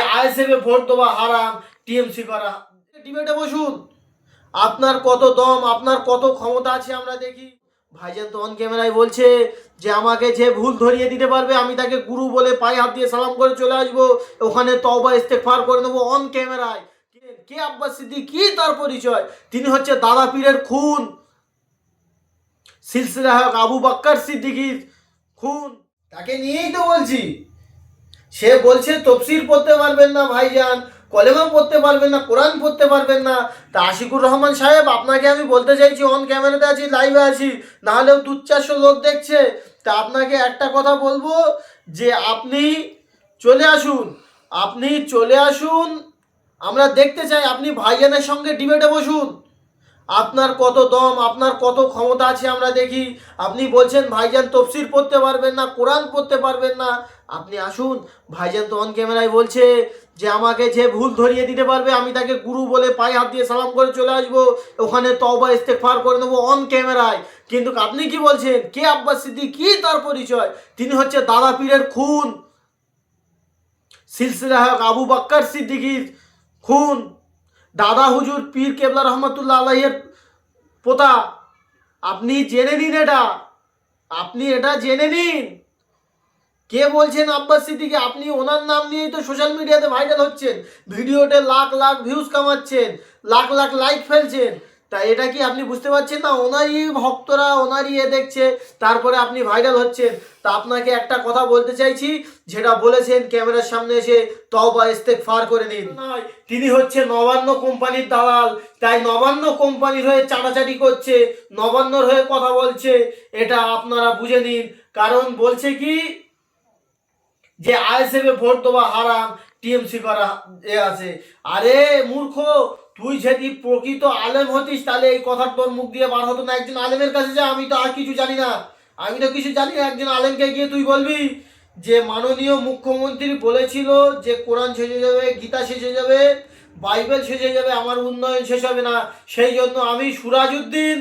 আইএসএফে vote দেওয়া হারাম, TMC করা। ডিবেটে বসুন। আপনার কত দম, আপনার কত ক্ষমতা আছে আমরা দেখি। ভাইজান তো অন ক্যামেরায় বলছে যে আমাকে যে ভুল ধরিয়ে দিতে পারবে, আমি তাকে গুরু বলে পায়ে হাত দিয়ে সালাম করে চলে আসব। ওখানে তওবা, ইস্তেগফার করে নেব অন ক্যামেরায় কে- কে আব্বাস সিদ্দিক? কি তার পরিচয়? তিনি হচ্ছে দাদা পীরের খুন। সিলসিলা হক আবু বাক্কার সিদ্দিকির খুন। তাকে নিয়েই তো বলছি। সে বলছে, তফসির পড়তে পারবেন না ভাইজান কলেমা পড়তে পারবেন না, কোরআন পড়তে পারবেন না। তা আশিকুর রহমান সাহেব, আপনাকে আমি বলতে চাইছি অন ক্যামেরাতে আছি লাইভে আছি, নাহলেও দু চারশো লোক দেখছে। তা আপনাকে একটা কথা বলব, যে আপনি চলে আসুন, আপনি চলে আসুন, আমরা দেখতে চাই, আপনি ভাইজানের সঙ্গে ডিবেটে বসুন। আপনার কত দম, আপনার কত ক্ষমতা আছে আমরা দেখি। আপনি বলছেন, ভাইজান তফসির পড়তে পারবেন না, কোরআন পড়তে পারবেন না। আপনি আসুন, ভাইজান তো অন ক্যামেরায় বলছে যে আমাকে যে ভুল ধরিয়ে দিতে পারবে, আমি তাকে গুরু বলে পায়ে হাত দিয়ে সালাম করে চলে আসব। ওখানে তওবা, ইস্তেগফার করে নেব অন ক্যামেরায় কিন্তু আপনি কি বলছেন? কে আব্বাস সিদ্দিক? কি তার পরিচয়? তিনি হচ্ছে দাদা পীরের খুন। সিলসিলা আবু বাক্কার সিদ্দিকির খুন। দাদা হুজুর পীর কেবলা রহমতুল্লা আলাইয়ের পোতা। আপনি জেনে নিন এটা। আপনি এটা জেনে নিন। কে বলছেন আব্বাস সিদ্দিকে? আপনি ওনার নাম নিয়েই তো সোশ্যাল মিডিয়াতে ভাইরাল হচ্ছেন। ভিডিওতে লাখ লাখ ভিউজ কামাচ্ছেন, লাখ লাখ লাইক ফেলছেন। তা এটা কি আপনি বুঝতে পারছেন না? ওনারই ভক্তরা, ওনারই এ দেখছে, তারপরে আপনি ভাইরাল হচ্ছেন। তা আপনাকে একটা কথা বলতে চাইছি, যেটা বলেছেন ক্যামেরার সামনে এসে তওবা ইস্তেগফার করে নিন। তিনি হচ্ছে নবান্ন কোম্পানির দালাল। তাই নবান্ন কোম্পানির হয়ে চাটাচাটি করছে, নবান্নর হয়ে কথা বলছে, এটা আপনারা বুঝে নিন। কারণ বলছে কি, যে আইএসএফে ভোট দেওয়া হারাম, টিএমসি করা এ আছে। আরে মূর্খ! তুই যদি প্রকৃত আলেম হতিস, তাহলে এই কথা তোর মুখ দিয়ে বার হতো না। একজন আলেমের কাছে যা, আমি তো আর কিছু জানি না। আমি তো কিছু জানি না, একজন আলেমকে গিয়ে তুই বলবি যে, মাননীয় মুখ্যমন্ত্রী বলেছিল যে, কোরআন শেষ হয়ে যাবে, গীতা শেষ হয়ে যাবে, বাইবেল শেষ হয়ে যাবে, আমার উন্নয়ন শেষ হবে না। সেই জন্য আমি সুরাজউদ্দিন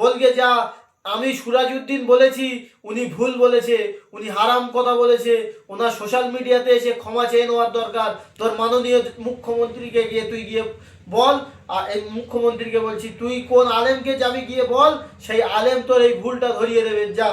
বলগে যা, আমি সুরাজউদ্দিন বলেছি, উনি ভুল বলেছে, উনি হারাম কথা বলেছে, ওনার সোশ্যাল মিডিয়াতে এসে ক্ষমা চেয়ে নেওয়ার দরকার। তোর মাননীয় মুখ্যমন্ত্রীকে গিয়ে তুই গিয়ে বল এই মুখ্যমন্ত্রীকে বলছি, তুই কোন আলেমকে যাবি গিয়ে বল, সেই আলেম তোর এই ভুলটা ধরিয়ে দেবে, যা।